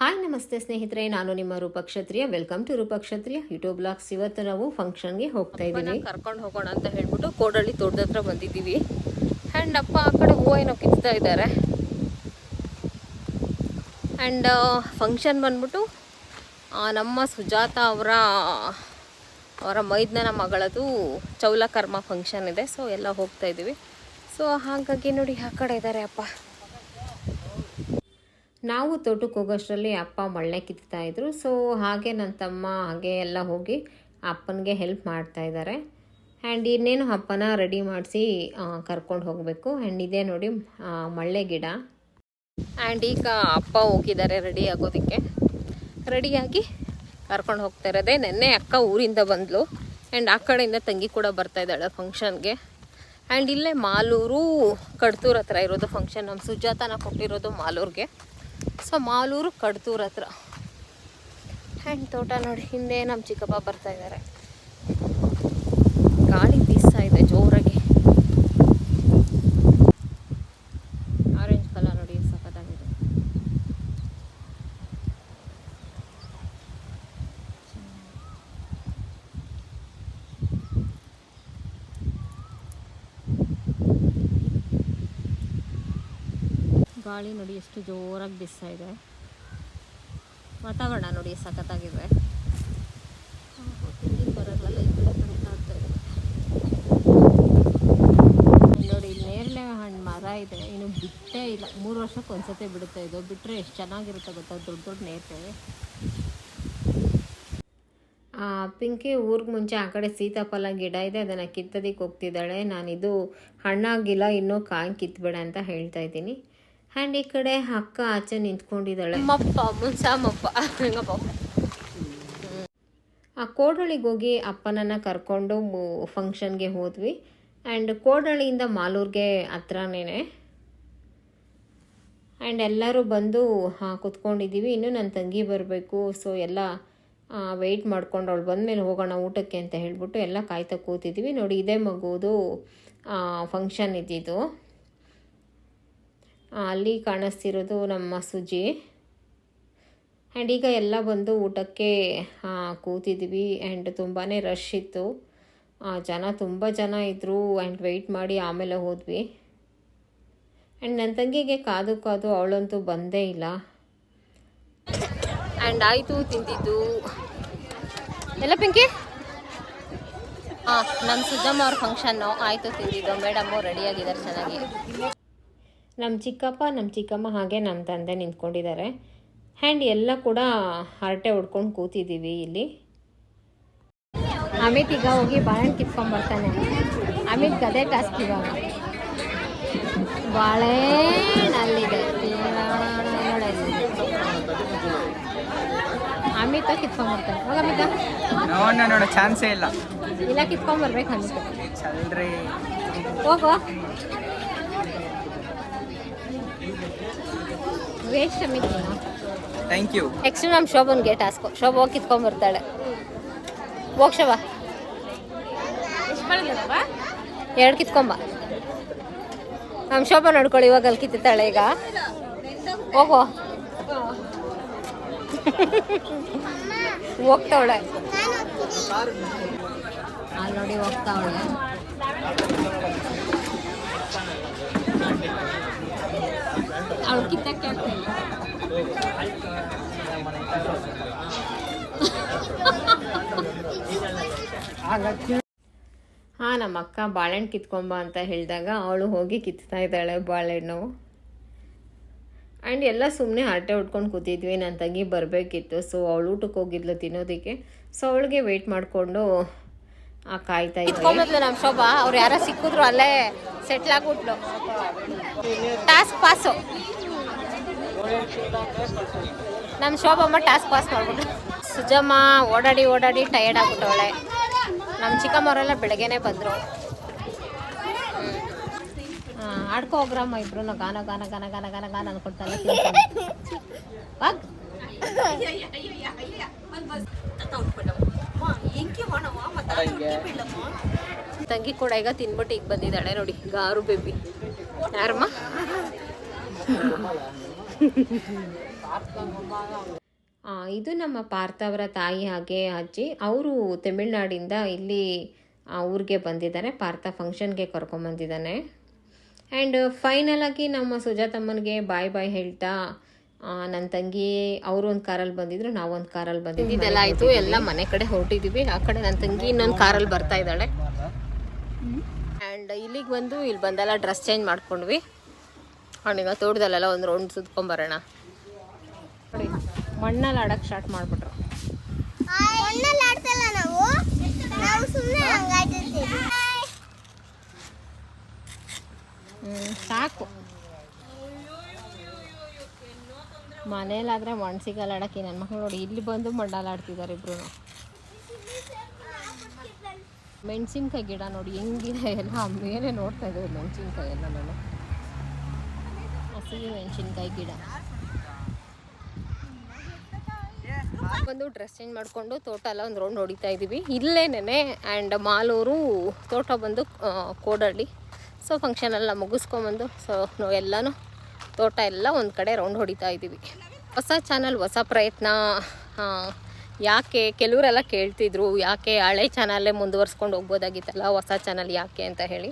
Hi ನಮಸ್ತೆ ಸ್ನೇಹಿತರೆ. ನಾನು ನಿಮ್ಮ Roopakshatriya. Welcome to Roopakshatriya. YouTube blogs ಇವತ್ತು ನಾವು ಫಂಕ್ಷನ್ಗೆ ಹೋಗ್ತಾ ಇದ್ದೀವಿ. ಕರ್ಕೊಂಡು ಹೋಗೋಣ ಅಂತ ಹೇಳ್ಬಿಟ್ಟು ಕೋಡಳ್ಳಿ ತೋಟದ ಹತ್ರ ಬಂದಿದ್ದೀವಿ. ಆ್ಯಂಡ್ ಅಪ್ಪ ಆ ಕಡೆ ಹೂವು ಏನೋ ಕಿತ್ತಾ ಇದ್ದಾರೆ. ಆ್ಯಂಡ್ ಫಂಕ್ಷನ್ ಬಂದ್ಬಿಟ್ಟು ನಮ್ಮ ಸುಜಾತ ಅವರ ಅವರ ಮೈದ್ನನ ಮಗಳದು ಚೌಲಕರ್ಮ ಫಂಕ್ಷನ್ ಇದೆ. ಸೊ ಎಲ್ಲ ಹೋಗ್ತಾ ಇದ್ದೀವಿ. ಸೊ ಹಾಗಾಗಿ ನೋಡಿ ಆ ಕಡೆ ಇದ್ದಾರೆ ಅಪ್ಪ. ನಾವು ತೋಟಕ್ಕೆ ಹೋಗೋಷ್ಟರಲ್ಲಿ ಅಪ್ಪ ಮಳ್ಳೆ ಕಿತ್ತಾ ಇದ್ರು. ಸೊ ಹಾಗೆ ನನ್ನ ತಮ್ಮ ಹಾಗೆ ಎಲ್ಲ ಹೋಗಿ ಅಪ್ಪನಿಗೆ ಹೆಲ್ಪ್ ಮಾಡ್ತಾ ಇದ್ದಾರೆ ಆ್ಯಂಡ್ ಇನ್ನೇನು ಅಪ್ಪನ ರೆಡಿ ಮಾಡಿಸಿ ಕರ್ಕೊಂಡು ಹೋಗಬೇಕು. ಆ್ಯಂಡ್ ಇದೇ ನೋಡಿ ಮಳ್ಳೆ ಗಿಡ. ಆ್ಯಂಡ್ ಈಗ ಅಪ್ಪ ಹೋಗಿದ್ದಾರೆ ರೆಡಿ ಆಗೋದಕ್ಕೆ. ರೆಡಿಯಾಗಿ ಕರ್ಕೊಂಡು ಹೋಗ್ತಾ ಇರೋದೆ. ನೆನ್ನೆ ಅಕ್ಕ ಊರಿಂದ ಬಂದಳು ಆ್ಯಂಡ್ ಆ ಕಡೆಯಿಂದ ತಂಗಿ ಕೂಡ ಬರ್ತಾ ಇದ್ದಾಳೆ ಫಂಕ್ಷನ್ಗೆ ಆ್ಯಂಡ್ ಇಲ್ಲೇ ಮಾಲೂರು ಕಡ್ತೂರ್ ಹತ್ರ ಇರೋದು ಫಂಕ್ಷನ್ ನಮ್ಮ ಸುಜಾತನ ಕೊಟ್ಟಿರೋದು ಮಾಲೂರಿಗೆ. ಸೊ ಮಾಲೂರು ಕಡ್ತೂರ್ ಹತ್ರ. ಹ್ಯಾಂಡ್ ತೋಟ ನೋಡಿ ಹಿಂದೆ ನಮ್ಮ ಚಿಕ್ಕಪ್ಪ ಬರ್ತಾ ಇದ್ದಾರೆ. ಗಾಳಿ ಬೀಸ್ತಾ ಇದೆ ಜೋರಾಗಿ ಆರೆಂಜ್ ಕಲರ್ ನೋಡಿ ಎಷ್ಟ್ ಸಖತ್ತಾಗಿದೆ ಗಾಳಿ ನೋಡಿ ಎಷ್ಟು ಜೋರಾಗಿ ಬಿಸ್ತಾ ಇದೆ. ವಾತಾವರಣ ನೋಡಿ ಸಖತ್ತಾಗಿದೆ. ಆಗ್ತಾ ನೋಡಿ, ನೇರಳೆ ಹಣ್ಣು ಮರ ಇದೆ. ಇನ್ನು ಬಿಟ್ಟೇ ಇಲ್ಲ. ಮೂರು ವರ್ಷಕ್ಕೆ ಒಂದ್ಸತಿ ಬಿಡುತ್ತೆ ಇದು. ಬಿಟ್ಟರೆ ಎಷ್ಟು ಚೆನ್ನಾಗಿರುತ್ತೆ ಗೊತ್ತಾ? ದೊಡ್ಡ ದೊಡ್ಡ ನೇರಳೆ. ಪಿಂಕಿ ಊರಿಗೆ ಮುಂಚೆ ಆ ಕಡೆ ಸೀತಾಫಲ ಗಿಡ ಇದೆ. ಅದನ್ನು ಕಿತ್ತೋದಕ್ಕೆ ಹೋಗ್ತಿದ್ದಾಳೆ. ನಾನಿದು ಹಣ್ಣಾಗಿಲ್ಲ, ಇನ್ನೂ ಕಾಯಿ ಕಿತ್ಬೇಡ ಅಂತ ಹೇಳ್ತಾ ಇದ್ದೀನಿ. ಆ್ಯಂಡ್ ಈ ಕಡೆ ಅಕ್ಕ ಆಚೆ ನಿಂತ್ಕೊಂಡಿದ್ದಾಳೆ. ಅಮ್ಮಪ್ಪ ಮುನ್ಸಾಮಪ್ಪ ಹೆಂಗಪ್ಪ? ಆ ಕೋಡಳಿಗೆ ಹೋಗಿ ಅಪ್ಪನನ್ನು ಕರ್ಕೊಂಡು ಫಂಕ್ಷನ್ಗೆ ಹೋದ್ವಿ. ಆ್ಯಂಡ್ ಕೋಡಳಿಯಿಂದ ಮಾಲೂರಿಗೆ ಹತ್ರನೇ ಆ್ಯಂಡ್ ಎಲ್ಲರೂ ಬಂದು ಹಾಂ ಕುತ್ಕೊಂಡಿದ್ದೀವಿ. ಇನ್ನೂ ನನ್ನ ತಂಗಿ ಬರಬೇಕು. ಸೊ ಎಲ್ಲ ವೆಯ್ಟ್ ಮಾಡ್ಕೊಂಡು ಅವಳು ಬಂದಮೇಲೆ ಹೋಗೋಣ ಊಟಕ್ಕೆ ಅಂತ ಹೇಳಿಬಿಟ್ಟು ಎಲ್ಲ ಕಾಯ್ತಾ ಕೂತಿದ್ದೀವಿ. ನೋಡಿ ಇದೇ ಮಗುವುದು ಫಂಕ್ಷನ್ ಇದ್ದಿದ್ದು. ಅಲ್ಲಿ ಕಾಣಿಸ್ತಿರೋದು ನಮ್ಮ ಸುಜಿ. ಆ್ಯಂಡ್ ಈಗ ಎಲ್ಲ ಬಂದು ಊಟಕ್ಕೆ ಕೂತಿದ್ವಿ ಆ್ಯಂಡ್ ತುಂಬಾ ರಶ್ ಇತ್ತು. ಜನ ತುಂಬ ಜನ ಇದ್ದರು ಆ್ಯಂಡ್ ವೆಯ್ಟ್ ಮಾಡಿ ಆಮೇಲೆ ಹೋದ್ವಿ. ಆ್ಯಂಡ್ ನನ್ನ ತಂಗಿಗೆ ಕಾದು ಕಾದು ಅವಳಂತೂ ಬಂದೇ ಇಲ್ಲ. ಆ್ಯಂಡ್ ಆಯಿತು, ತಿಂದಿದ್ದು. ಎಲ್ಲ ಪಿಂಕಿ? ಹಾಂ ನಮ್ಮ ಸುಜಮ್ಮ ಅವ್ರ ಫಂಕ್ಷನ್ನು ಆಯಿತು, ತಿಂದಿದ್ದು. ಮೇಡಮ್ಮು ರೆಡಿಯಾಗಿದ್ದಾರೆ ಚೆನ್ನಾಗಿ. ನಮ್ಮ ಚಿಕ್ಕಪ್ಪ ನಮ್ಮ ಚಿಕ್ಕಮ್ಮ ಹಾಗೆ ನಮ್ಮ ತಂದೆ ನಿಂತ್ಕೊಂಡಿದ್ದಾರೆ. ಆ್ಯಂಡ್ ಎಲ್ಲ ಕೂಡ ಹರಟೆ ಹೊಡ್ಕೊಂಡು ಕೂತಿದ್ದೀವಿ ಇಲ್ಲಿ. ಅಮಿತ್ ಈಗ ಹೋಗಿ ಬಾಳೆಹಣ್ಣು ಕಿತ್ಕೊಂಡ್ಬರ್ತಾನೆ ಅಮಿತ್ ಅದೇ ಟಾಸ್ಕ್ ಇವಾಗ. ಬಾಳೆಹಣ್ಣಲ್ಲಿದೆ. ಅಮಿತ ಕಿತ್ಕೊಂಡ್ಬರ್ತಾನೆ ಹೋಗ ಅಮಿತ. ನೋಡ ನೋಡ ಚಾನ್ಸೇ ಇಲ್ಲ. ಇಲ್ಲ ಕಿತ್ಕೊಂಡ್ಬರ್ಬೇಕು ಅಮಿತ. ಚಲ್ರಿ. ಹೋಗೋ. ವೇಸ್ಟ್ ಥ್ಯಾಂಕ್ ಯು ನೆಕ್ಸ್ಟ್ ನಮ್ಮ ಶೋಭನ್ಗೆ ಟಾಸ್ಕು ಶೋಭ ಹೋಗಿ ಕಿತ್ಕೊಂಡ್ಬರ್ತಾಳೆ. ಹೋಗ್ ಶೋಭ. ಎರಡು ಕಿತ್ಕೊಂಬ. ನಮ್ಮ ಶೋಭ ನೋಡ್ಕೊಳ್ಳಿ ಇವಾಗ ಅಲ್ಲಿ ಕಿತ್ತಾಳೆ ಈಗ. ಹೋಗೋ ಹೋಗ್ತಾವಳೆ. ಅಲ್ಲಿ ನೋಡಿ ಹೋಗ್ತಾವಳೆ. ಅವಳು ಕಿತ್ತಕ್ಕೆ ಆಗ್ತಿಲ್ಲ ಹಾ ನಮ್ಮ ಅಕ್ಕ ಬಾಳೆಹಣ್ಣು ಕಿತ್ಕೊಂಬ ಅಂತ ಹೇಳಿದಾಗ ಅವಳು ಹೋಗಿ ಕಿತ್ತಾ ಇದ್ದಾಳೆ ಬಾಳೆಹಣ್ಣು. ಆ್ಯಂಡ್ ಎಲ್ಲ ಸುಮ್ಮನೆ ಹರಟೆ ಉಟ್ಕೊಂಡು ಕೂತಿದ್ವಿ ನನ್ನ ತಂಗಿ ಬರಬೇಕಿತ್ತು ಸೊ ಅವಳು ಊಟಕ್ಕೆ ಹೋಗಿದ್ಲು ತಿನ್ನೋದಕ್ಕೆ. ಸೊ ಅವಳಿಗೆ ವೆಯ್ಟ್ ಮಾಡಿಕೊಂಡು ಆ ಕಾಯ್ತಾ ಇದ್ವಿ. ಕಿತ್ಕೊಂಬದ್ಲು ನಮ್ಮ ಶೋಭ ಅವ್ರು ಯಾರೋ ಸಿಕ್ಕಿದ್ರು ಅಲ್ಲೇ ಸೆಟ್ಲ್ ಆಗ್ಬಿಟ್ಲು. ಟಾಸ್ಕ್ ಪಾಸು ನಮ್ಮ ಶೋಭಮ್ಮ ಟಾಸ್ಕ್ ಪಾಸ್ ಮಾಡ್ಬಿಟ್ರು ಸುಜಮ್ಮ ಓಡಾಡಿ ಓಡಾಡಿ ಟಯರ್ಡ್ ಆಗ್ಬಿಟ್ಟವಳೆ. ನಮ್ಮ ಚಿಕ್ಕಮ್ಮವರೆಲ್ಲ ಬೆಳಗ್ಗೆನೆ ಬಂದರು. ಹಾಂ, ಆಡ್ಕೊ ಹೋಗ್ರಮ್ಮ ಇಬ್ರು ಗಾನ ಗಾನ ಗಾನ ಗಾನ ಗಾನ ಗಾನ ಅನ್ಕೊಡ್ತಾರೆ ತಂಗಿ ಕೂಡ ಈಗ ತಿನ್ಬಿಟ್ಟು ಈಗ ಬಂದಿದ್ದಾಳೆ ನೋಡಿ, ಗಾರು ಬೇಬಿ ಯಾರಮ್ಮ? ಇದು ನಮ್ಮ ಪಾರ್ಥ ಅವರ ತಾಯಿ ಹಾಗೆ ಅಜ್ಜಿ. ಅವರು ತಮಿಳ್ನಾಡಿಂದ ಇಲ್ಲಿ ಊರಿಗೆ ಬಂದಿದ್ದಾರೆ. ಪಾರ್ಥ ಫಂಕ್ಷನ್ಗೆ ಕರ್ಕೊಂಬಂದಿದ್ದಾನೆ ಆ್ಯಂಡ್ ಫೈನಲ್ ಆಗಿ ನಮ್ಮ ಸುಜಾತಮ್ಮನಿಗೆ ಬಾಯ್ ಬಾಯ್ ಹೇಳ್ತಾ ನನ್ನ ತಂಗಿ ಅವರು ಒಂದು ಕಾರಲ್ಲಿ ಬಂದಿದ್ರು ನಾವೊಂದು ಕಾರಲ್ಲಿ ಬಂದಿದ್ವಿ ಇದೆಲ್ಲ ಆಯಿತು. ಎಲ್ಲ ಮನೆ ಕಡೆ ಹೊರಟಿದ್ದೀವಿ. ಆ ಕಡೆ ನನ್ನ ತಂಗಿ ಇನ್ನೊಂದು ಕಾರಲ್ಲಿ ಬರ್ತಾ ಇದ್ದಾಳೆ. ಆ್ಯಂಡ್ ಇಲ್ಲಿಗೆ ಬಂದು ಇಲ್ಲಿ ಬಂದೆಲ್ಲ ಡ್ರೆಸ್ ಚೇಂಜ್ ಮಾಡ್ಕೊಂಡ್ವಿ. ಅವನಿಗ ತೋಟದಲ್ಲೆಲ್ಲ ಒಂದು ರೌಂಡ್ ಸುತ್ಕೊಂಬರೋಣ. ನೋಡಿ ಮಣ್ಣಲ್ಲಿ ಆಡಕ್ಕೆ ಸ್ಟಾರ್ಟ್ ಮಾಡಿಬಿಟ್ರು. ಸಾಕು. ಮನೇಲಾದರೆ ಮಣ್ಣು ಸಿಗಲ್ಲ ಆಡಕ್ಕೆ ನನ್ನ ಮಕ್ಕಳು ನೋಡಿ ಇಲ್ಲಿ ಬಂದು ಮಣ್ಣಲ್ಲಿ ಆಡ್ತಿದ್ದಾರೆ ಇಬ್ರು ಮೆಣಸಿನ್ಕಾಯಿ ಗಿಡ ನೋಡಿ ಹೆಂಗಿದೆ ಎಲ್ಲ ಮೇಲೆ ನೋಡ್ತಾ ಇದ್ದೀವಿ ಮೆಣಸಿನ್ಕಾಯಿ ಎಲ್ಲ ನಾನು. ಮೆಣಸಿನ್ಕಾಯಿ ಗಿಡ. ಬಂದು ಡ್ರೆಸ್ ಚೇಂಜ್ ಮಾಡಿಕೊಂಡು ತೋಟ ಎಲ್ಲ ಒಂದು ರೌಂಡ್ ಹೊಡಿತಾ ಇದ್ದೀವಿ ಇಲ್ಲೇನೆ ಆ್ಯಂಡ್ ಮಾಲೂರು ತೋಟ ಬಂದು ಕೋಡಳ್ಳಿ. ಸೊ ಫಂಕ್ಷನ್ ಎಲ್ಲ ಮುಗಿಸ್ಕೊಂಬಂದು ಸೊ ನಾವು ಎಲ್ಲನೂ ತೋಟ ಎಲ್ಲ ಒಂದು ಕಡೆ ರೌಂಡ್ ಹೊಡಿತಾ ಇದ್ದೀವಿ ಹೊಸ ಚಾನಲ್ ಹೊಸ ಪ್ರಯತ್ನ ಯಾಕೆ ಕೆಲವರೆಲ್ಲ ಕೇಳ್ತಿದ್ರು, ಯಾಕೆ ಹಳೆ ಚಾನಲ್ಲೇ ಮುಂದುವರ್ಸ್ಕೊಂಡು ಹೋಗ್ಬೋದಾಗಿತ್ತಲ್ಲ, ಹೊಸ ಚಾನಲ್ ಯಾಕೆ ಅಂತ ಹೇಳಿ.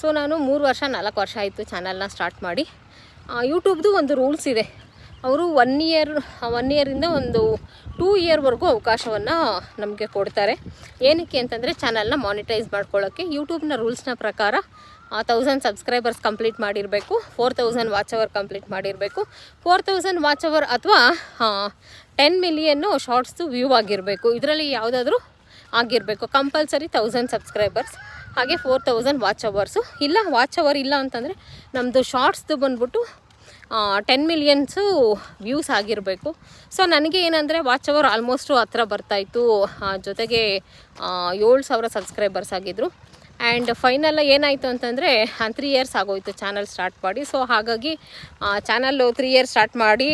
ಸೊ ನಾನು ಮೂರು ವರ್ಷ, ನಾಲ್ಕು ವರ್ಷ ಆಯಿತು ಚಾನಲ್ನ ಸ್ಟಾರ್ಟ್ ಮಾಡಿ. ಯೂಟ್ಯೂಬ್ದು ಒಂದು ರೂಲ್ಸ್ ಇದೆ. ಅವರು ಒನ್ ಇಯರ್ ಒನ್ ಇಯರಿಂದ ಒಂದು ಟೂ ಇಯರ್ವರೆಗೂ ಅವಕಾಶವನ್ನು ನಮಗೆ ಕೊಡ್ತಾರೆ. ಏನಕ್ಕೆ ಅಂತಂದರೆ ಚಾನಲ್ನ ಮಾನಿಟೈಸ್ ಮಾಡ್ಕೊಳ್ಳೋಕ್ಕೆ ಯೂಟ್ಯೂಬ್ನ ರೂಲ್ಸ್ನ ಪ್ರಕಾರ ತೌಸಂಡ್ ಸಬ್ಸ್ಕ್ರೈಬರ್ಸ್ ಕಂಪ್ಲೀಟ್ ಮಾಡಿರಬೇಕು four thousand watch hour complete ಮಾಡಿರಬೇಕು. ಫೋರ್ ತೌಸಂಡ್ ವಾಚ್ ಅವರ್ ಅಥವಾ ಟೆನ್ ಮಿಲಿಯನ್ನು ಶಾರ್ಟ್ಸ್ದು ವ್ಯೂ ಆಗಿರಬೇಕು. ಇದರಲ್ಲಿ ಯಾವುದಾದ್ರೂ ಆಗಿರಬೇಕು. ಕಂಪಲ್ಸರಿ ತೌಸಂಡ್ ಸಬ್ಸ್ಕ್ರೈಬರ್ಸ್ ಹಾಗೆ ಫೋರ್ ತೌಸಂಡ್ ವಾಚ್ ಅವರ್ಸು ಇಲ್ಲ ವಾಚ್ ಅವರ್ ಇಲ್ಲ ಅಂತಂದರೆ ನಮ್ಮದು ಶಾರ್ಟ್ಸ್ದು ಬಂದ್ಬಿಟ್ಟು ಟೆನ್ ಮಿಲಿಯನ್ಸು ವ್ಯೂಸ್ ಆಗಿರಬೇಕು. ಸೊ ನನಗೆ ಏನಂದರೆ ವಾಚ್ ಅವರ್ ಆಲ್ಮೋಸ್ಟು ಹತ್ರ ಬರ್ತಾಯಿತ್ತು ಜೊತೆಗೆ ಏಳು ಸಾವಿರ ಸಬ್ಸ್ಕ್ರೈಬರ್ಸ್ ಆಗಿದ್ದರು ಆ್ಯಂಡ್ ಫೈನಲ್ ಏನಾಯಿತು ಅಂತಂದರೆ ತ್ರೀ ಇಯರ್ಸ್ ಆಗೋಯ್ತು ಚಾನಲ್ ಸ್ಟಾರ್ಟ್ ಮಾಡಿ. ಸೊ ಹಾಗಾಗಿ ಚಾನಲ್ಲು ತ್ರೀ ಇಯರ್ಸ್ ಸ್ಟಾರ್ಟ್ ಮಾಡಿ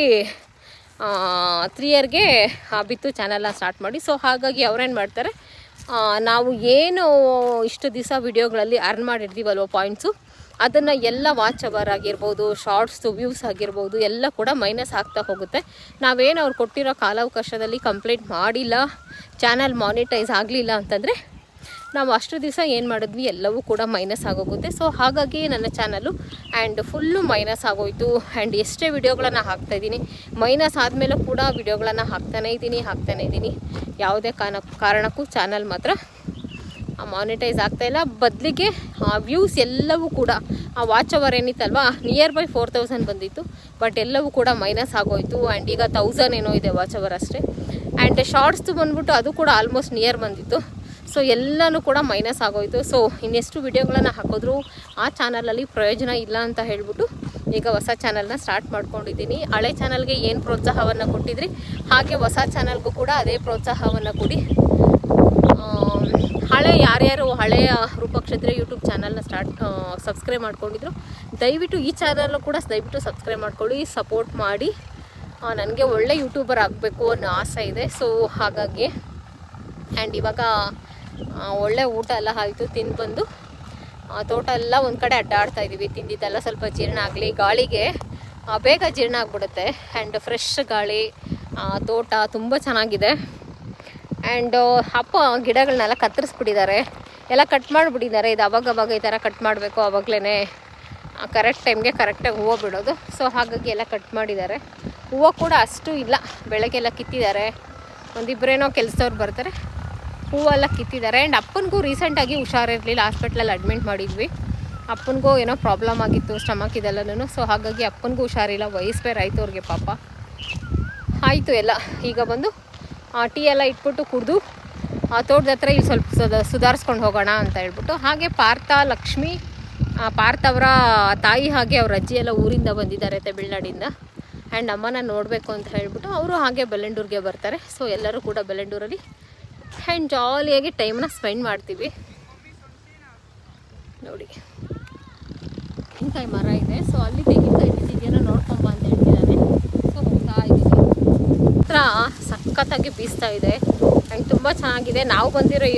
ತ್ರೀ ಇಯರ್ಗೆ ಬಿತ್ತು ಚಾನಲ್ನ ಸ್ಟಾರ್ಟ್ ಮಾಡಿ. ಸೊ ಹಾಗಾಗಿ ಅವ್ರೇನು ಮಾಡ್ತಾರೆ ನಾವು ಏನು ಇಷ್ಟು ದಿವಸ ವಿಡಿಯೋಗಳಲ್ಲಿ ಅರ್ನ್ ಮಾಡಿರ್ತೀವಲ್ವ ಪಾಯಿಂಟ್ಸು ಅದನ್ನು ಎಲ್ಲ ವಾಚ್ ಅವರ್ ಆಗಿರ್ಬೋದು ಶಾರ್ಟ್ಸು ವ್ಯೂಸ್ ಆಗಿರ್ಬೋದು, ಎಲ್ಲ ಕೂಡ ಮೈನಸ್ ಆಗ್ತಾ ಹೋಗುತ್ತೆ. ನಾವೇನು ಅವ್ರು ಕೊಟ್ಟಿರೋ ಕಾಲಾವಕಾಶದಲ್ಲಿ ಕಂಪ್ಲೀಟ್ ಮಾಡಿಲ್ಲ ಚಾನಲ್ ಮಾನಿಟೈಸ್ ಆಗಲಿಲ್ಲ ಅಂತಂದರೆ ನಾವು ಅಷ್ಟು ದಿವಸ ಏನು ಮಾಡಿದ್ವಿ, ಎಲ್ಲವೂ ಕೂಡ ಮೈನಸ್ ಆಗೋಗುತ್ತೆ. ಸೊ ಹಾಗಾಗಿ ನನ್ನ ಚಾನಲು ಆ್ಯಂಡ್ ಫುಲ್ಲು ಮೈನಸ್ ಆಗೋಯಿತು. ಆ್ಯಂಡ್ ಎಷ್ಟೇ ವಿಡಿಯೋಗಳನ್ನು ಹಾಕ್ತಾಯಿದ್ದೀನಿ ಮೈನಸ್ ಆದಮೇಲೂ ಕೂಡ ವಿಡಿಯೋಗಳನ್ನು ಹಾಕ್ತಾನೇ ಇದ್ದೀನಿ ಹಾಕ್ತಾನೇ ಇದ್ದೀನಿ. ಯಾವುದೇ ಕಾರಣ, ಕಾರಣಕ್ಕೂ ಚಾನಲ್ ಮಾತ್ರ ಮಾನಿಟೈಸ್ ಆಗ್ತಾಯಿಲ್ಲ ಬದಲಿಗೆ ಆ ವ್ಯೂಸ್ ಎಲ್ಲವೂ ಕೂಡ, ಆ ವಾಚ್ ಅವರ್ ಏನಿತ್ತಲ್ವಾ ನಿಯರ್ ಬೈ ಫೋರ್ ತೌಸಂಡ್ ಬಂದಿತ್ತು. ಬಟ್ ಎಲ್ಲವೂ ಕೂಡ ಮೈನಸ್ ಆಗೋಯಿತು. ಆ್ಯಂಡ್ ಈಗ ತೌಸಂಡ್ ಏನೋ ಇದೆ ವಾಚ್ ಅವರ್ ಅಷ್ಟೇ. ಆ್ಯಂಡ್ ಶಾರ್ಟ್ಸ್ದು ಬಂದ್ಬಿಟ್ಟು ಅದು ಕೂಡ ಆಲ್ಮೋಸ್ಟ್ ನಿಯರ್ ಬಂದಿತ್ತು. ಸೊ ಎಲ್ಲನೂ ಕೂಡ ಮೈನಸ್ ಆಗೋಯ್ತು. ಸೊ ಇನ್ನೆಷ್ಟು ವಿಡಿಯೋಗಳನ್ನು ಹಾಕಿದ್ರು ಆ ಚಾನಲಲ್ಲಿ ಪ್ರಯೋಜನ ಇಲ್ಲ ಅಂತ ಹೇಳ್ಬಿಟ್ಟು ಈಗ ಹೊಸ ಚಾನಲ್ನ ಸ್ಟಾರ್ಟ್ ಮಾಡ್ಕೊಂಡಿದ್ದೀನಿ. ಹಳೆ ಚಾನಲ್ಗೆ ಏನು ಪ್ರೋತ್ಸಾಹವನ್ನು ಕೊಟ್ಟಿದ್ರಿ? ಹಾಗೆ ಹೊಸ ಚಾನಲ್ಗೂ ಕೂಡ ಅದೇ ಪ್ರೋತ್ಸಾಹವನ್ನು ಕೊಡಿ. ಹಳೆ ಯಾರ್ಯಾರು ಹಳೆಯ ರೂಪಕ್ಷೇತ್ರ ಯೂಟ್ಯೂಬ್ ಚಾನಲ್ನ ಸ್ಟಾರ್ಟ್ ಸಬ್ಸ್ಕ್ರೈಬ್ ಮಾಡ್ಕೊಂಡಿದ್ರು, ದಯವಿಟ್ಟು ಈ ಚಾನಲ್ಲು ಕೂಡ ದಯವಿಟ್ಟು ಸಬ್ಸ್ಕ್ರೈಬ್ ಮಾಡ್ಕೊಳ್ಳಿ ಸಪೋರ್ಟ್ ಮಾಡಿ. ನನಗೆ ಒಳ್ಳೆ ಯೂಟ್ಯೂಬರ್ ಆಗಬೇಕು ಅನ್ನೋ ಆಸೆ ಇದೆ. ಸೊ ಹಾಗಾಗಿ ಆ್ಯಂಡ್ ಇವಾಗ ಒಳ್ಳೆ ಊಟ ಎಲ್ಲ ಆಯಿತು, ತಿಂದು ಬಂದು. ತೋಟ ಎಲ್ಲ ಒಂದು ಕಡೆ ಅಡ್ಡಾಡ್ತಾ ಇದ್ದೀವಿ ತಿಂದಿದ್ದೆಲ್ಲ ಸ್ವಲ್ಪ ಜೀರ್ಣ ಆಗಲಿ. ಗಾಳಿಗೆ ಬೇಗ ಜೀರ್ಣ ಆಗಿಬಿಡುತ್ತೆ. ಆ್ಯಂಡ್ ಫ್ರೆಶ್ ಗಾಳಿ ತೋಟ ತುಂಬ ಚೆನ್ನಾಗಿದೆ. ಆ್ಯಂಡ್ ಅಪ್ಪ ಗಿಡಗಳನ್ನೆಲ್ಲ ಕತ್ತರಿಸ್ಬಿಟ್ಟಿದ್ದಾರೆ. ಎಲ್ಲ ಕಟ್ ಮಾಡಿಬಿಟ್ಟಿದ್ದಾರೆ. ಇದು ಅವಾಗ ಅವಾಗ ಈ ಥರ ಕಟ್ ಮಾಡಬೇಕು ಅವಾಗಲೇ ಕರೆಕ್ಟ್ ಟೈಮ್ಗೆ ಕರೆಕ್ಟಾಗಿ ಹೂವು ಬಿಡೋದು. ಸೊ ಹಾಗಾಗಿ ಎಲ್ಲ ಕಟ್ ಮಾಡಿದ್ದಾರೆ. ಹೂವು ಕೂಡ ಅಷ್ಟು ಇಲ್ಲ. ಬೆಳಗ್ಗೆಲ್ಲ ಕಿತ್ತಿದ್ದಾರೆ. ಒಂದಿಬ್ಬರೇನೋ ಕೆಲಸದವ್ರು ಬರ್ತಾರೆ. ಹೂವೆಲ್ಲ ಕಿತ್ತಿದ್ದಾರೆ ಆ್ಯಂಡ್ ಅಪ್ಪನಿಗೂ ರೀಸೆಂಟಾಗಿ ಹುಷಾರಿರಲಿಲ್ಲ ಹಾಸ್ಪಿಟ್ಲಲ್ಲಿ ಅಡ್ಮಿಟ್ ಮಾಡಿದ್ವಿ. ಅಪ್ಪನಿಗೂ ಏನೋ ಪ್ರಾಬ್ಲಮ್ ಆಗಿತ್ತು ಸ್ಟಮಕ್ ಇದೆಲ್ಲನೂ ಸೊ ಹಾಗಾಗಿ ಅಪ್ಪನಿಗೂ ಹುಷಾರಿಲ್ಲ, ವಯಸ್ಸು ಬೇರೆ ಆಯಿತು ಅವ್ರಿಗೆ ಪಾಪ. ಆಯಿತು ಎಲ್ಲ, ಈಗ ಬಂದು ಟೀ ಎಲ್ಲ ಇಟ್ಬಿಟ್ಟು ಕುಡಿದು, ಆ, ತೋಟದ ಹತ್ರ ಇಲ್ಲಿ ಸ್ವಲ್ಪ ಸುಧ ಸುಧಾರಿಸ್ಕೊಂಡು ಹೋಗೋಣ ಅಂತ ಹೇಳ್ಬಿಟ್ಟು, ಹಾಗೆ ಪಾರ್ಥ, ಲಕ್ಷ್ಮಿ ಪಾರ್ಥ ಅವರ ತಾಯಿ ಹಾಗೆ ಅವ್ರ ಅಜ್ಜಿ ಎಲ್ಲ ಊರಿಂದ ಬಂದಿದ್ದಾರೆ ತಮಿಳ್ನಾಡಿಂದ. ಆ್ಯಂಡ್ ಅಮ್ಮನ ನೋಡಬೇಕು ಅಂತ ಹೇಳ್ಬಿಟ್ಟು, ಅವರು ಹಾಗೆ ಬೆಳ್ಳಂಡೂರಿಗೆ ಬರ್ತಾರೆ. ಸೊ ಎಲ್ಲರೂ ಕೂಡ ಬೆಳ್ಳಂಡೂರಲ್ಲಿ ಆ್ಯಂಡ್ ಜಾಲಿಯಾಗಿ ಟೈಮ್ನ ಸ್ಪೆಂಡ್ ಮಾಡ್ತೀವಿ. ನೋಡಿ. ತೆಂಗಿನಕಾಯಿ ಮರ ಇದೆ. ಸೊ ಅಲ್ಲಿ ತೆಂಗಿನಕಾಯಿ ಬಿದ್ದಿದೆಯನ್ನ ನೋಡ್ಕೊಂಬ ಅಂತ ಹೇಳ್ತಿದ್ದಾನೆ ಸೊ ಹೋಗ್ತಾ ಇದ್ದೀವಿ ಹತ್ರ ಸಖತ್ತಾಗಿ ಬೀಸ್ತಾ ಇದೆ. ಆ್ಯಂಡ್ ತುಂಬ ಚೆನ್ನಾಗಿದೆ. ನಾವು ಬಂದಿರೋ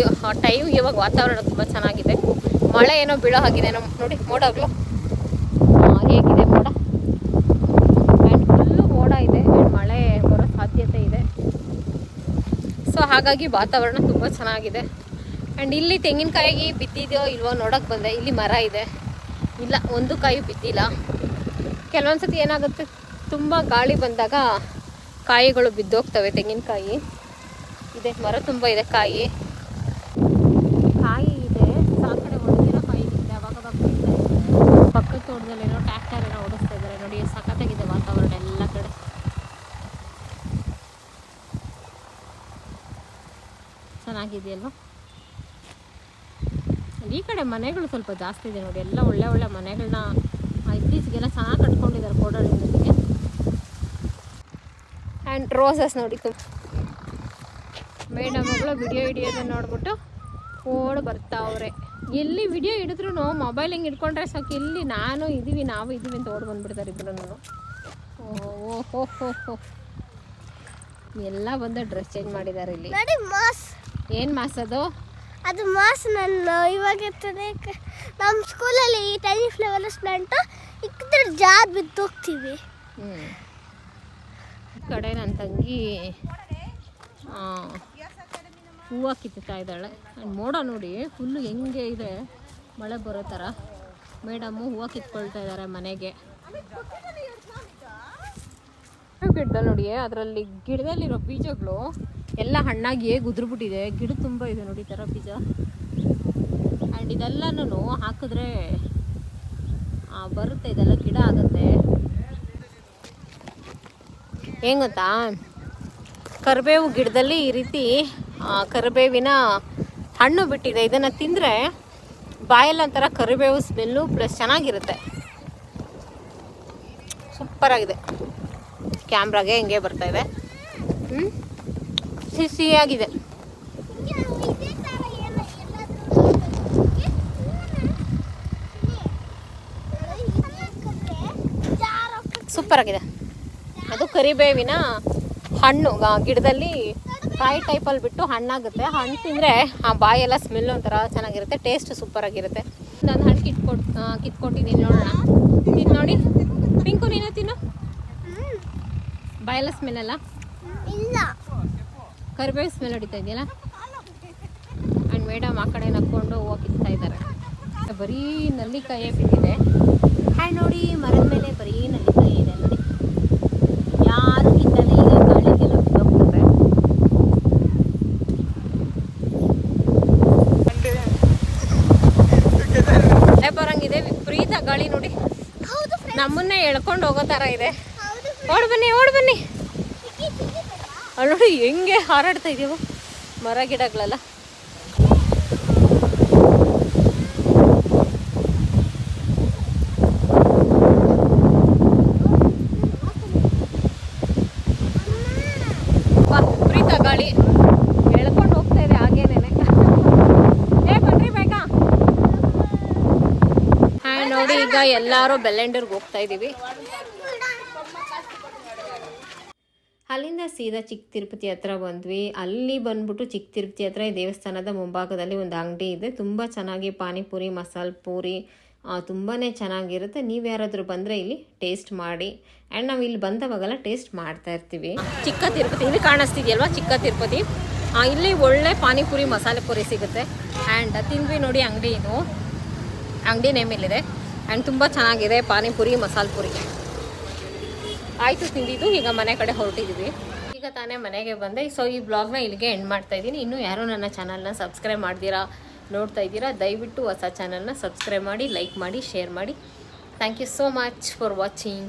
ಟೈಮ್ ಇವಾಗ ವಾತಾವರಣ ತುಂಬ ಚೆನ್ನಾಗಿದೆ. ಮಳೆ ಏನೋ ಬೀಳೋ ಹಾಗಿದೆ ನಮ್ಮ ನೋಡಿ ಮೋಡಗಳು ಹೇಗಿದೆ ಮೋಡ ಆ್ಯಂಡ್ ಫುಲ್ಲು ಮೋಡ ಇದೆ ಆ್ಯಂಡ್ ಮಳೆ ಹಾಗಾಗಿ ವಾತಾವರಣ ತುಂಬ ಚೆನ್ನಾಗಿದೆ. ಆ್ಯಂಡ್ ಇಲ್ಲಿ ತೆಂಗಿನಕಾಯಿ ಬಿತ್ತಿದೆಯೋ ಇಲ್ವೋ ನೋಡೋಕೆ ಬಂದೆ. ಇಲ್ಲಿ ಮರ ಇದೆ. ಇಲ್ಲ, ಒಂದು ಕಾಯಿ ಬಿದ್ದಿಲ್ಲ ಕೆಲವೊಂದು ಸತಿ ಏನಾಗುತ್ತೆ, ತುಂಬ ಗಾಳಿ ಬಂದಾಗ ಕಾಯಿಗಳು ಬಿದ್ದೋಗ್ತವೆ ತೆಂಗಿನಕಾಯಿ. ಇದೆ, ಮರ ತುಂಬ ಇದೆ, ಕಾಯಿ. ಕಾಯಿ ಇದೆ. ಆ ಕಡೆ ಒಣಗಿರೋ ಕಾಯಿ ಇದೆ. ಅವಾಗ ಪಕ್ಕದ ತೋಟದಲ್ಲಿರೋ ಏನೋ ಟ್ರ್ಯಾಕ್ಟರ್ ಏನೋ ಓಡಿಸ್ತಾ ಇದ್ದಾರೆ ನೋಡಿ ಎಷ್ಟ್ ಸಖತ್ತಾಗಿದೆ ವಾತಾವರಣ ಎಲ್ಲ ಕಡೆ ಚೆನ್ನಾಗಿದೆಯಲ್ವ? ಈ ಕಡೆ ಮನೆಗಳು ಸ್ವಲ್ಪ ಜಾಸ್ತಿ ಇದೆ ನೋಡಿ. ಎಲ್ಲ ಒಳ್ಳೆ ಒಳ್ಳೆ ಮನೆಗಳನ್ನ ಇತ್ತೀಚೆಗೆಲ್ಲ ಚೆನ್ನಾಗಿ ಕಟ್ಕೊಂಡಿದ್ದಾರೆ ಕೋಡಳ್ಳಿಗೆ ಆ್ಯಂಡ್ ರೋಸಸ್ ನೋಡಿ ತುಂಬ ಮೇಡಮ್ ಮಗಳು ವಿಡಿಯೋ ಹಿಡಿಯೋದನ್ನ ನೋಡ್ಬಿಟ್ಟು ಓಡ್ ಬರ್ತಾವ್ರೆ ಎಲ್ಲಿ ವಿಡಿಯೋ ಹಿಡಿದ್ರು ಮೊಬೈಲ್ ಹಿಂಗೆ ಇಟ್ಕೊಂಡ್ರೆ ಸಾಕು. ಇಲ್ಲಿ ನಾನು ಇದೀವಿ, ನಾವು ಇದೀವಿ ಅಂತ ಓಡ್ ಬಂದ್ಬಿಡ್ತಾರೆ ಇಬ್ಬರು ಓಹೋ, ಹೋ ಹೋ ಎಲ್ಲ ಬಂದು ಡ್ರೆಸ್ ಚೇಂಜ್ ಮಾಡಿದ್ದಾರೆ ಇಲ್ಲಿ. ನೋಡಿ ಮಾಸ್ ಏನು ಮಾಸದು ಅದು ಮಾಸ್ ನನ್ನ ಇವಾಗ ಇರ್ತದೆ. ನಮ್ಮ ಸ್ಕೂಲಲ್ಲಿ ಈ ಟೈನಿ ಫ್ಲವರ್ಸ್ ಪ್ಲಾಂಟ್ ಇಕ್ಕಿದ್ರೆ ಜಾರ್ ಬಿದ್ದೋಗ್ತೀವಿ ಈ ಕಡೆ ನನ್ನ ತಂಗಿ ಹೂವು ಕಿತ್ತಾ ಇದ್ದಾಳೆ. ಮೋಡ ನೋಡಿ ಫುಲ್ಲು ಹೆಂಗೆ ಇದೆ. ಮಳೆ ಬರೋ ಥರ ಮೇಡಮ್ಮು ಹೂವು ಕಿತ್ಕೊಳ್ತಾ ಇದ್ದಾರೆ ಮನೆಗೆ. ಗಿಡದಲ್ಲಿ ನೋಡಿ ಅದರಲ್ಲಿ ಗಿಡದಲ್ಲಿರೋ ಬೀಜಗಳು ಎಲ್ಲ ಹಣ್ಣಾಗಿ ಹೇಗೆ ಗಿಡ ತುಂಬ ಇದೆ ನೋಡಿ ತರ ಬೀಜ. ಆ್ಯಂಡ್ ಇದೆಲ್ಲನೂ ಹಾಕಿದ್ರೆ ಬರುತ್ತೆ, ಇದೆಲ್ಲ ಗಿಡ ಆಗುತ್ತೆ. ಹೆಂಗತ್ತಾ ಗೊತ್ತಾ? ಕರಿಬೇವು ಗಿಡದಲ್ಲಿ ಈ ರೀತಿ ಕರಿಬೇವಿನ ಹಣ್ಣು ಬಿಟ್ಟಿದೆ. ಇದನ್ನು ತಿಂದರೆ ಬಾಯಲ್ಲಿ ಒಂಥರ ಕರಿಬೇವು ಸ್ಮೆಲ್ಲು ಪ್ಲಸ್ ಚೆನ್ನಾಗಿರುತ್ತೆ. ಸೂಪರಾಗಿದೆ. ಕ್ಯಾಮ್ರಾಗೆ ಹಿಂಗೆ ಬರ್ತಾ ಇದೆ. ಹ್ಞೂ ಸಿಹಿ ಸಿಹಿಯಾಗಿದೆ. ಸೂಪರ್ ಆಗಿದೆ. ಅದು ಕರಿಬೇವಿನ ಹಣ್ಣು. ಗಿಡದಲ್ಲಿ ಫ್ರೈ ಟೈಪಲ್ಲಿ ಬಿಟ್ಟು ಹಣ್ಣಾಗುತ್ತೆ. ಹಣ್ಣು ತಿಂದರೆ ಆ ಬಾಯೆಲ್ಲ ಸ್ಮೆಲ್ ಒಂಥರ ಚೆನ್ನಾಗಿರುತ್ತೆ. ಟೇಸ್ಟ್ ಸೂಪರ್ ಆಗಿರುತ್ತೆ. ನಾನು ಹಣ್ಣು ಕಿತ್ಕೊಟ್ ಕಿತ್ಕೊಟ್ಟಿದ್ದೀನಿ ನೋಡೋಣ. ತಿನ್ನು ನೋಡಿ. ಪಿಂಕು, ನೀನು ತಿನ್ನು. ಬಾಯೆಲ್ಲ ಸ್ಮೆಲ್ ಅಲ್ಲ? ಇಲ್ಲ. ಕರಿಬೇವು ಸ್ಮೆಲ್ ಹೊಡಿತಾ ಇದೆಯಲ್ಲ? ಆ್ಯಂಡ್ ಮೇಡಮ್ ಆ ಕಡೆ ನಕ್ಕೊಂಡು ಹೂವು ಕಿತ್ತಾ ಇದ್ದಾರೆ. ಬರೀ ನಲ್ಲಿಕಾಯೇ ಬಿಟ್ಟಿದೆ ಆ್ಯಂಡ್ ನೋಡಿ ಮರದ ಮೇಲೆ ಬರೀ ನಲ್ಲಿಕಾಯಿ ಇದೆ ನೋಡಿ. ಯಾರು ಕಿತ್ತಲೇ ಈಗ ಗಾಳಿಗೆಲ್ಲ ಬಿದ್ದೋಗ್ತದೆ ಬರಂಗಿದೆ ವಿಪರೀತ ಗಾಳಿ ನೋಡಿ. ನಮ್ಮನ್ನೇ ಎಳ್ಕೊಂಡು ಹೋಗೋ ಥರ ಇದೆ. ಓಡ್ ಬನ್ನಿ ಓಡ್ ಬನ್ನಿ. ಅಲ್ಲಿ ನೋಡಿ ಹೆಂಗೆ ಹಾರಾಡ್ತಾ ಇದೀವ. ಮರ ಗಿಡಗಳೆಲ್ಲ. ಪ್ರೀತ ಗಾಳಿ. ಎಳ್ಕೊಂಡು ಹೋಗ್ತಾ ಇದೆ ಹಾಗೇನೇನೆ. ಏ, ಬನ್ರಿ ಹಾ ನೋಡಿ ಈಗ ಎಲ್ಲರೂ ಬೆಲ್ಲಂಡರ್ಗೆ ಹೋಗ್ತಾ ಇದ್ದೀವಿ ಅಲ್ಲಿಂದ ಸೀದಾ ಚಿಕ್ಕ ತಿರುಪತಿ ಹತ್ರ ಬಂದ್ವಿ. ಅಲ್ಲಿ ಬಂದ್ಬಿಟ್ಟು ಚಿಕ್ಕ ತಿರುಪತಿ ಹತ್ರ ಈ ದೇವಸ್ಥಾನದ ಮುಂಭಾಗದಲ್ಲಿ ಒಂದು ಅಂಗಡಿ ಇದೆ. ತುಂಬ ಚೆನ್ನಾಗಿ ಪಾನಿಪುರಿ, ಮಸಾಲ ಪೂರಿ ತುಂಬಾ ಚೆನ್ನಾಗಿರುತ್ತೆ. ನೀವು ಯಾರಾದರೂ ಬಂದರೆ ಇಲ್ಲಿ ಟೇಸ್ಟ್ ಮಾಡಿ. ಆ್ಯಂಡ್ ನಾವು ಇಲ್ಲಿ ಬಂದವಾಗೆಲ್ಲ ಟೇಸ್ಟ್ ಮಾಡ್ತಾ ಇರ್ತೀವಿ. ಚಿಕ್ಕ ತಿರುಪತಿ, ಇಲ್ಲಿ ಕಾಣಿಸ್ತಿದೆಯಲ್ವಾ ಚಿಕ್ಕ ತಿರುಪತಿ? ಇಲ್ಲಿ ಒಳ್ಳೆ ಪಾನಿಪುರಿ, ಮಸಾಲೆ ಪೂರಿ ಸಿಗುತ್ತೆ. ಆ್ಯಂಡ್ ತಿಂದ್ವಿ ನೋಡಿ ಅಂಗಡಿ ಇದು. ಅಂಗಡಿ ನೇಮ್ ಇಲ್ಲಿದೆ. ಆ್ಯಂಡ್ ತುಂಬ ಚೆನ್ನಾಗಿದೆ ಪಾನಿಪುರಿ, ಮಸಾಲೆ ಪುರಿ. ಆಯಿತು ತಿಂದಿದ್ದು, ಈಗ ಮನೆ ಕಡೆ ಹೊರಟಿದ್ದೀವಿ ಈಗ ತಾನೇ ಮನೆಗೆ ಬಂದೆ. ಸೊ ಈ ಬ್ಲಾಗ್ನ ಇಲ್ಲಿಗೆ ಎಂಡ್ ಮಾಡ್ತಾ ಇದ್ದೀನಿ. ಇನ್ನೂ ಯಾರೂ ನನ್ನ ಚಾನಲ್ನ ಸಬ್ಸ್ಕ್ರೈಬ್ ಮಾಡಿದೀರಾ, ನೋಡ್ತಾ ಇದ್ದೀರಾ, ದಯವಿಟ್ಟು ಹೊಸ ಚಾನಲ್ನ ಸಬ್ಸ್ಕ್ರೈಬ್ ಮಾಡಿ ಲೈಕ್ ಮಾಡಿ ಶೇರ್ ಮಾಡಿ. Thank you so much for watching